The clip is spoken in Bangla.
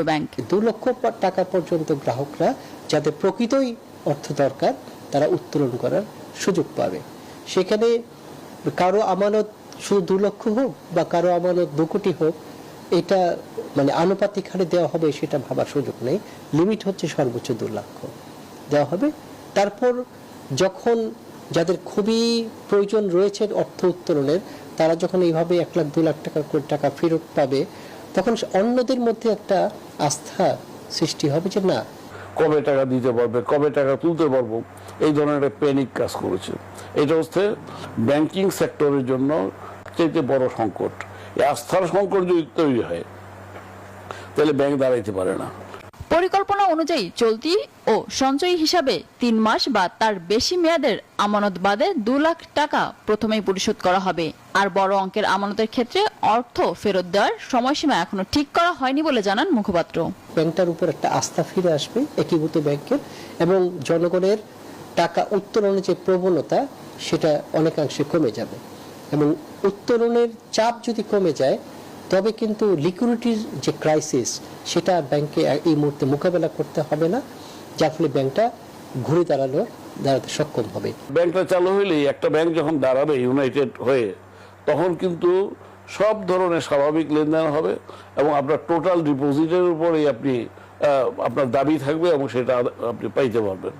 কেন্দ্রীয় ব্যাংক। দু লক্ষ টাকা পর্যন্ত গ্রাহকরা যাদের প্রকৃতই অর্থ দরকার, তারা উত্তোলন করার সুযোগ পাবে। সেখানে কারও আমানত শুধু দু লক্ষ হোক বা কারও আমানত দু কোটি হোক, এটা মানে আনুপাতিক হারে দেওয়া হবে সেটা ভাবার সুযোগ নেই। লিমিট হচ্ছে সর্বোচ্চ দু লক্ষ দেওয়া হবে। তারপর যখন যাদের খুবই প্রয়োজন রয়েছে অর্থ উত্তোলনের, তারা যখন এইভাবে এক লাখ, দু লাখ টাকা করে টাকা ফেরত পাবে তখন অন্যদের মধ্যে একটা আস্থা সৃষ্টি হবে যে না। কবে টাকা দিতে পারবে, কবে টাকা তুলতে পারব, এই ধরনের একটা প্যানিক কাজ করেছে। এটা হচ্ছে ব্যাংকিং সেক্টরের জন্য চাইতে বড় সংকট। এই আস্থার সংকট যদি তৈরি হয়, তাহলে ব্যাংক দাঁড়াইতে পারে না। পরিকল্পনা অনুযায়ী চলতি ও সঞ্চয়ী হিসাবে তিন মাস বা তার বেশি মেয়াদের আমানত বাদে দু লাখ টাকা প্রথমেই পরিশোধ করা হবে। আর বড় অঙ্কের আমানতের ক্ষেত্রে অর্থ ফেরত দেওয়ার সময়সীমা এখনও ঠিক করা হয়নি বলে জানান মুখপাত্র। ব্যাংকটার উপর একটা আস্থা ফিরে আসবে একীভূত ব্যাংকের এবং জনগণের টাকা উত্তোলনের যে প্রবণতা, সেটা অনেকাংশে কমে যাবে। এবং উত্তোলনের চাপ যদি কমে যায় তবে কিন্তু লিকুইডিটির যে ক্রাইসিস সেটা ব্যাংকে এই মুহূর্তে মোকাবেলা করতে হবে না, যার ফলে ব্যাংকটা ঘুরে দাঁড়ানো দাঁড়াতে সক্ষম হবে। ব্যাংকটা চালু হইলেই একটা ব্যাংক যখন দাঁড়াবে ইউনাইটেড হয়ে, তখন কিন্তু সব ধরনের স্বাভাবিক লেনদেন হবে এবং আপনার টোটাল ডিপোজিটের উপরেই আপনি আপনার দাবি থাকবে এবং সেটা আপনি পাইতে পারবেন।